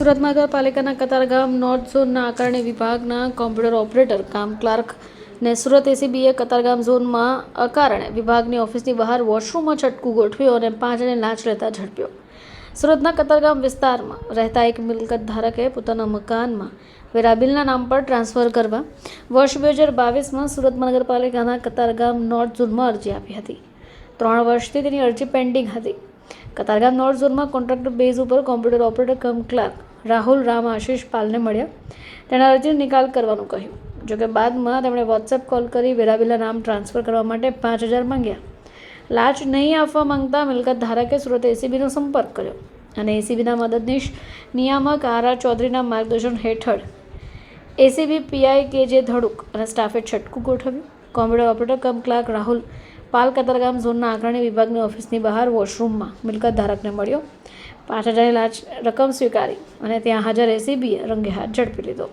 સુરત મહાનગરપાલિકાના કતારગામ નોર્થ ઝોનના આકારણી વિભાગના કોમ્પ્યુટર ઓપરેટર કામ ક્લાર્ક ને સુરત એસીબીએ કતારગામ ઝોનમાં અકારણે વિભાગની ઓફિસની બહાર વોશરૂમમાં છટકું ગોઠવ્યો અને પાંચને લાંચ લેતા ઝડપ્યો. સુરતના કતારગામ વિસ્તારમાં રહેતા એક મિલકત ધારકે પોતાના મકાનમાં વેરાબિલના નામ પર ટ્રાન્સફર કરવા વર્ષ બે હજાર બાવીસમાં સુરત મહાનગરપાલિકાના કતારગામ નોર્થ ઝોનમાં અરજી આપી હતી. ત્રણ વર્ષથી તેની અરજી પેન્ડિંગ હતી. કતારગામ નોર્થ ઝોનમાં કોન્ટ્રાક્ટર બેઝ ઉપર computer operator cum clerk Rahul Ram Ashish પાલને મળ્યા. તેણે અરજીનો નિકાલ કરવાનું કહ્યું. જોકે બાદમાં તેમણે વોટ્સએપ કોલ કરી વેરાબિલના નામ ટ્રાન્સફર કરવા માટે પાંચ હજાર માંગ્યા. લાંચ નહીં આપવા માંગતા મિલકત ધારકે સુરત એસીબીનો સંપર્ક કર્યો અને એસીબીના મદદનીશ નિયામક આર આર ચૌધરીના માર્ગદર્શન હેઠળ એસીબી પીઆઈ કે જે ધડુક અને સ્ટાફે છટકું ગોઠવ્યું. Computer operator cum clerk Rahul Pal Katargam ઝોનના આકારણી વિભાગની ઓફિસની બહાર વોશરૂમમાં મિલકત ધારકને મળ્યો. હજારની લાંચ રકમ સ્વીકારી અને ત્યાં હાજર એસીબીએ રંગે હાથ ઝડપી લીધો.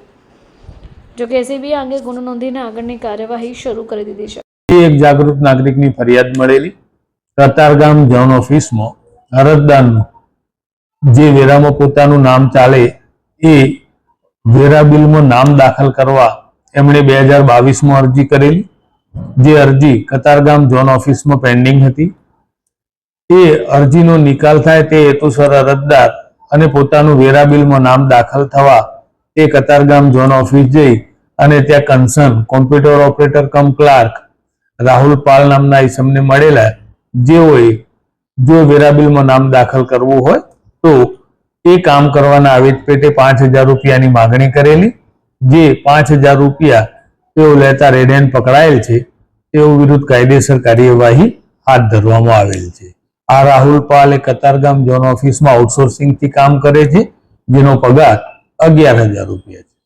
જોકે એસીબીએ આ અંગે ગુનો નોંધીને આગળની કાર્યવાહી શરૂ કરી દીધી છે. એક જાગૃત નાગરિકની ફરિયાદ મળેલી. કતારગામ ઝોન ઓફિસમાં અરજદારનું જે વેરામાં પોતાનું નામ ચાલે એ વેરા બિલમાં નામ દાખલ કરવા એમણે બે હજાર બાવીસમાં અરજી કરેલી. જે અરજી કતારગામ ઝોન ઓફિસમાં પેન્ડિંગ હતી. એ અરજીનો નિકાલ થાય તે હેતુસર અરજદાર અને પોતાનું વેરા બિલમાં નામ દાખલ થવા તે કતારગામ ઝોન ઓફિસ જઈ અને ત્યાં concern computer operator cum clerk Rahul Pal નામના ઈસમને મળેલા જેઓએ જો વેરા બિલમાં નામ દાખલ કરવું હોય તો એ કામ કરવાના આવેદ પેટે પાંચ હજાર રૂપિયાની માગણી કરેલી, જે પાંચ હજાર રૂપિયા તેઓ લેતા રેડેન પકડાયેલ છે, તેઓ વિરુદ્ધ કાયદેસર કાર્યવાહી હાથ ધરવામાં આવેલ છે. આ રાહુલ પાલ એ કતારગામ ઝોન ઓફિસમાં આઉટસોર્સિંગથી કામ કરે છે, જેનો પગાર અગિયાર હજાર રૂપિયા છે.